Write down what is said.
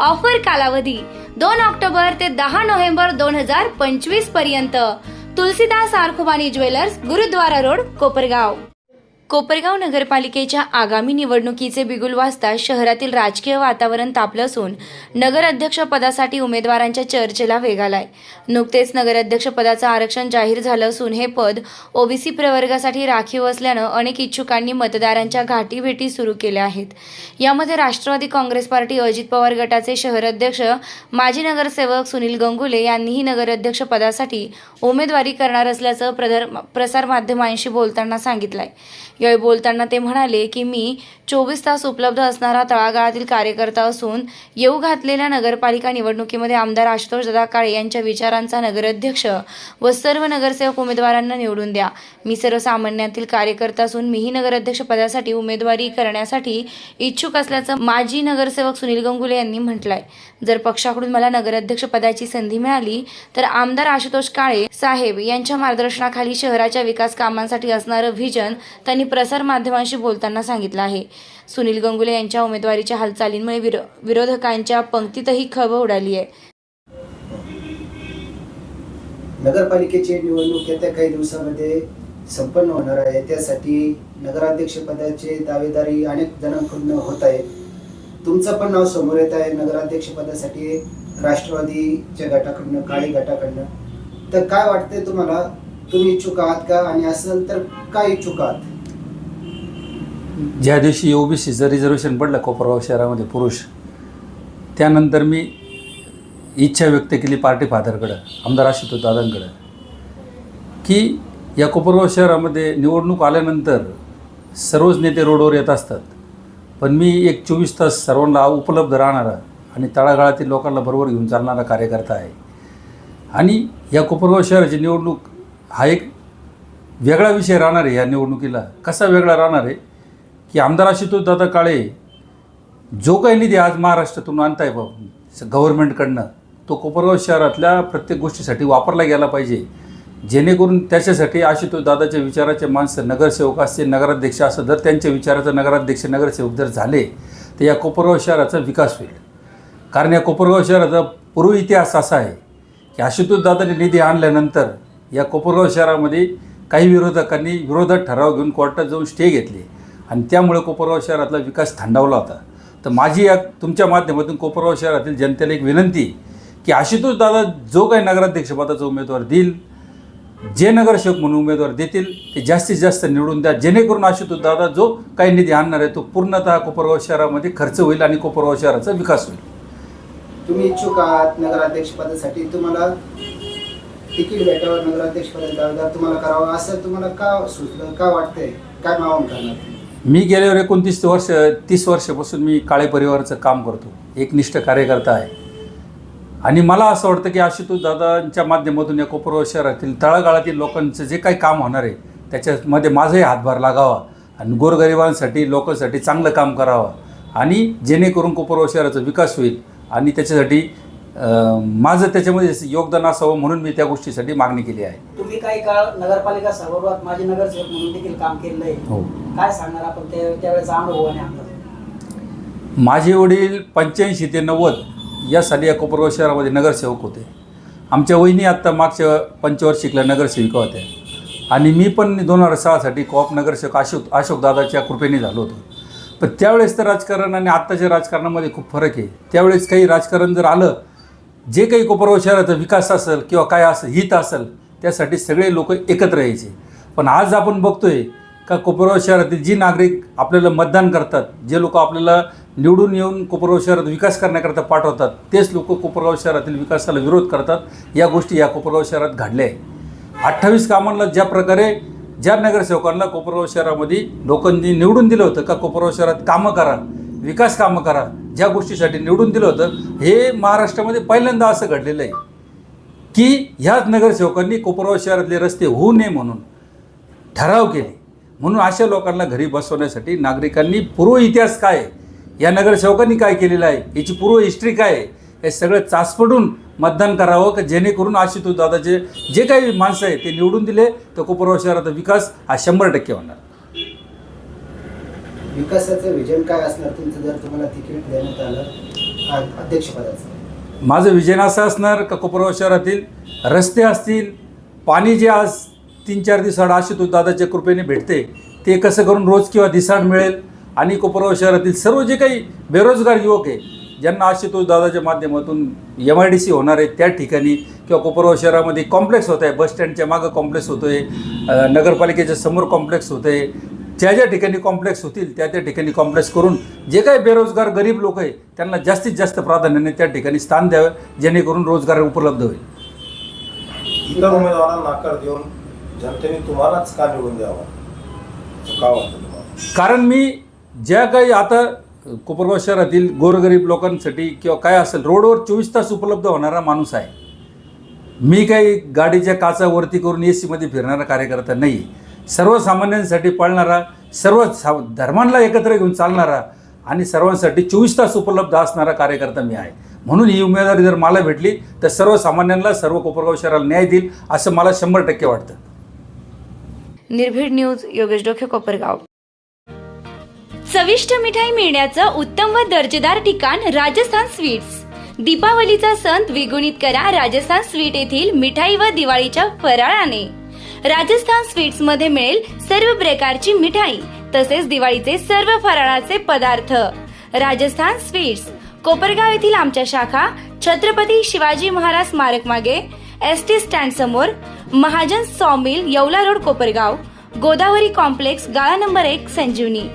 Offer कालावधी दोन October ते दहा नोव्हेंबर दोन हजार पंचवीसपर्यंत. तुलसीदास आरखुबानी ज्वेलर्स गुरुद्वारा रोड कोपरगाव. कोपरगाव नगरपालिकेच्या आगामी निवडणुकीचे बिगुल वाजता शहरातील राजकीय वातावरण तापलं असून नगराध्यक्षपदासाठी उमेदवारांच्या चर्चेला वेग आलाय. नुकतेच नगराध्यक्षपदाचं आरक्षण जाहीर झालं असून हे पद ओबीसी प्रवर्गासाठी राखीव असल्यानं अनेक इच्छुकांनी मतदारांच्या गाठीभेटी सुरू केल्या आहेत. यामध्ये राष्ट्रवादी काँग्रेस पार्टी अजित पवार गटाचे शहराध्यक्ष माजी नगरसेवक सुनील गंगुले यांनीही नगराध्यक्षपदासाठी उमेदवारी करणार असल्याचं प्रसारमाध्यमांशी बोलताना सांगितलंय. यावेळी बोलताना ते म्हणाले की मी चोवीस तास उपलब्ध असणारा तळागाळातील कार्यकर्ता असून येऊ घातलेल्या नगरपालिका निवडणुकीमध्ये आमदार आशुतोष दादा काळे यांच्या विचारांचा नगराध्यक्ष व सर्व नगरसेवक उमेदवारांना निवडून द्या. मी सर्वसामान्यातील कार्यकर्ता असून मीही नगराध्यक्ष पदासाठी उमेदवारी करण्यासाठी इच्छुक असल्याचं माजी नगरसेवक सुनील गंगुले यांनी म्हटलंय. जर पक्षाकडून मला नगराध्यक्ष पदाची संधी मिळाली तर आमदार आशुतोष काळे साहेब यांच्या मार्गदर्शनाखाली शहराच्या विकास कामांसाठी असणारं व्हिजन त्यांनी प्रसार प्रसारमाध्यमांशी बोलताना सांगितलं आहे. सुनील गंगुले यांच्या उमेदवारीच्या हालचालींमुळे विरो विरोधकांच्या पंक्तीतही खळबळ उडाली आहे. नगरपालिकेची निवडणूक येत्या काही दिवसामध्ये संपन्न होणार आहे. त्यासाठी नगराध्यक्ष पदाचे दावेदारी अनेक जणांकडून होत आहे. तुमचं पण नाव समोर येत आहे. नगराध्यक्ष पदासाठी राष्ट्रवादीच्या गटाकडनं काळी गटाकडनं. तर काय वाटतंय तुम्हाला? तुम्ही इच्छुक आहात का? आणि असेल तर काय इच्छुक आहात? ज्या दिवशी ओबीसीचं रिझर्वेशन पडलं कोपरगाव शहरामध्ये पुरुष त्यानंतर मी इच्छा व्यक्त केली पार्टी फादरकडं आमदार आशुतोष दादांकडं की या कोपरगाव शहरामध्ये निवडणूक आल्यानंतर सर्वच नेते रोडवर येत असतात. पण मी एक चोवीस तास सर्वांना उपलब्ध राहणारा आणि तळागाळातील लोकांना बरोबर घेऊन चालणारा कार्यकर्ता आहे. आणि या कोपरगाव शहराची निवडणूक हा एक वेगळा विषय राहणार आहे या निवडणुकीला. कसा वेगळा राहणार आहे? की आमदार आशुतोष दादा काळे जो काही निधी आज महाराष्ट्रातून आणताय बा गव्हर्नमेंटकडनं तो कोपरगाव शहरातल्या प्रत्येक गोष्टीसाठी वापरला गेला पाहिजे. जेणेकरून त्याच्यासाठी आशुतोष दादाच्या विचाराचे माणसं नगरसेवक असतील नगराध्यक्ष असं जर त्यांच्या विचाराचं नगराध्यक्ष नगरसेवक जर झाले तर या कोपरगाव शहराचा विकास होईल. कारण या कोपरगाव शहराचा पूर्व इतिहास असा आहे की आशुतोष दादाने निधी आणल्यानंतर या कोपरगाव शहरामध्ये काही विरोधकांनी विरोधात ठराव घेऊन कोर्टात जाऊन स्टे घेतले. आणि त्यामुळे कोपरगाव शहरातला विकास थंडावला होता. तर माझी या तुमच्या माध्यमातून कोपरगाव शहरातील जनतेला एक विनंती की आशुतोष दादा जो काही नगराध्यक्षपदाचा उमेदवार देईल जे नगरसेवक म्हणून उमेदवार देतील ते जास्तीत जास्त निवडून द्या जेणेकरून आशुतोष दादा जो काही निधी आणणार आहे तो पूर्णतः कोपरगाव शहरामध्ये खर्च होईल आणि कोपरगाव शहराचा विकास होईल. तुम्ही इच्छुक आहात नगराध्यक्षपदासाठी तुम्हाला तिकीट भेटावं नगराध्यक्षपदाचा तुम्हाला करावं असं तुम्हाला का सुचलं का वाटतंय? काय मावून करणार मी गेल्यावर एकोणतीस वर्ष तीस वर्षापासून मी काळे परिवाराचं काम करतो. एकनिष्ठ कार्यकर्ता आहे. आणि मला असं वाटतं की आशुतोष दादांच्या माध्यमातून या कोपरगाव शहरातील तळागाळातील लोकांचं जे काही काम होणार आहे त्याच्यामध्ये माझाही हातभार लागावा आणि गोरगरिबांसाठी लोकांसाठी चांगलं काम करावं. आणि जेणेकरून कोपरगाव शहराचा विकास होईल आणि त्याच्यासाठी माझं त्याच्यामध्ये योगदान असावं म्हणून मी त्या गोष्टीसाठी मागणी केली आहे. तुम्ही काही काळ नगरपालिका सभागृहात माझे नगरसेवक म्हणून देखील काम केलेलं आहे. हो. काय सांगणार आपण? त्यावेळेचा अनुभव आणि अंदाज माझे वडील पंच्याऐंशी ते नव्वद या साली या कोपरगाव शहरामध्ये नगरसेवक होते. आमच्या वहिनी आत्ता मागच्या पंचवार्षिकला नगरसेविका होत्या. आणि मी पण दोन हजार सहासाठी कॉप नगरसेवक अशोक दादाच्या कृपेने झालो होतो. पण त्यावेळेस तर राजकारण आणि आत्ताच्या राजकारणामध्ये खूप फरक आहे. त्यावेळेस काही राजकारण जर आलं जे काही कोपरगाव शहराचा विकास असेल किंवा काय असेल हित असेल त्यासाठी सगळे लोक एकत्र यायचे. पण आज आपण बघतोय का कोपरगाव शहरातील जी नागरिक आपल्याला मतदान करतात जे लोक आपल्याला निवडून येऊन कोपरगाव शहरात विकास करण्याकरता पाठवतात तेच लोक कोपरगाव शहरातील विकासाला विरोध करतात. या गोष्टी या कोपरगाव शहरात घडल्या आहे अठ्ठावीस कामांना ज्या प्रकारे ज्या नगरसेवकांना कोपरगाव शहरामध्ये लोकांनी निवडून दिलं होतं का कोपरगाव शहरात कामं करा विकास कामं करा ज्या गोष्टीसाठी निवडून दिलं होतं हे महाराष्ट्रामध्ये पहिल्यांदा असं घडलेलं आहे. की ह्याच नगरसेवकांनी कोपरगाव शहरातले रस्ते होऊ नये म्हणून ठराव केले. म्हणून अशा लोकांना घरी बसवण्यासाठी नागरिकांनी पूर्व इतिहास काय या नगरसेवकांनी काय केलेलं आहे? याची पूर्व हिस्ट्री काय आहे? हे सगळं चाचपडून मतदान करावं का जेणेकरून आशुतोष दादाचे जे काही माणसं आहे ते निवडून दिले तर कोपरगाव शहराचा विकास हा शंभर टक्के होणार. विकासाचं विजन काय असणार? तुमचं जर तुम्हाला तिकीट देण्यात आलं अध्यक्षपदाचं. माझं विजन असं असणार का कोपरगाव शहरातील रस्ते असतील पाणी जे आज तीन चार दिवसाआड आशुतोष दादाच्या कृपेने भेटते. ते कसं करून रोज किंवा दिसाड मिळेल आणि कोपरगाव शहरातील सर्व जे काही बेरोजगार युवक आहे ज्यांना आशुतोष दादाच्या माध्यमातून एम आय डी सी होणार आहे त्या ठिकाणी किंवा कोपरगाव शहरामध्ये कॉम्प्लेक्स होत आहे बस स्टँडच्या मागं कॉम्प्लेक्स होतो आहे नगरपालिकेच्या समोर कॉम्प्लेक्स होतं आहे ज्या ज्या ठिकाणी कॉम्प्लेक्स होतील त्या त्या ठिकाणी कॉम्प्लेक्स करून जे काही बेरोजगार गरीब लोक आहे त्यांना जास्तीत जास्त प्राधान्याने त्या ठिकाणी स्थान द्यावं जेणेकरून रोजगार उपलब्ध होईल. इतर उमेदवारांना नाकार देऊन जनतेने तुम्हालाच का निवडून द्यावा? असं का वाटतं तुम्हाला? कारण मी ज्या काही आता कोपरगाव शहरातील गोरगरीब लोकांसाठी किंवा काय असेल रोडवर चोवीस तास उपलब्ध होणारा माणूस आहे. मी काही गाडीच्या काचा वरती करून ए सीमध्ये फिरणारा कार्यकर्ता नाही. सर्वसामान्यांसाठी पळणारा सर्व सा धर्मांना एकत्र घेऊन चालणारा आणि सर्वांसाठी चोवीस तास उपलब्ध असणारा कार्यकर्ता मी आहे. म्हणून ही उमेदवारी जर मला भेटली तर सर्वसामान्यांना सर्व कोपरगाव शहराला न्याय देईल असं मला शंभर टक्के वाटतं. निर्भीड न्यूज योगेश डोखे कोपरगाव. चविष्ट मिठाई मिळण्याचं उत्तम व दर्जेदार ठिकाण राजस्थान स्वीट्स. दीपावलीचा सण द्विगुणित करा राजस्थान स्वीट येथील मिठाई व दिवाळीच्या फराळाने. राजस्थान स्वीट्समध्ये मिळेल सर्व प्रकारची मिठाई तसेच दिवाळीचे सर्व फराळाचे पदार्थ. राजस्थान स्वीट्स. कोपरगाव येथील आमच्या शाखा छत्रपती शिवाजी महाराज स्मारक मागे एस टी स्टँड समोर Mahajan sawmill Yeola road Kopargaon Godavari complex गाळा नंबर एक संजीवनी.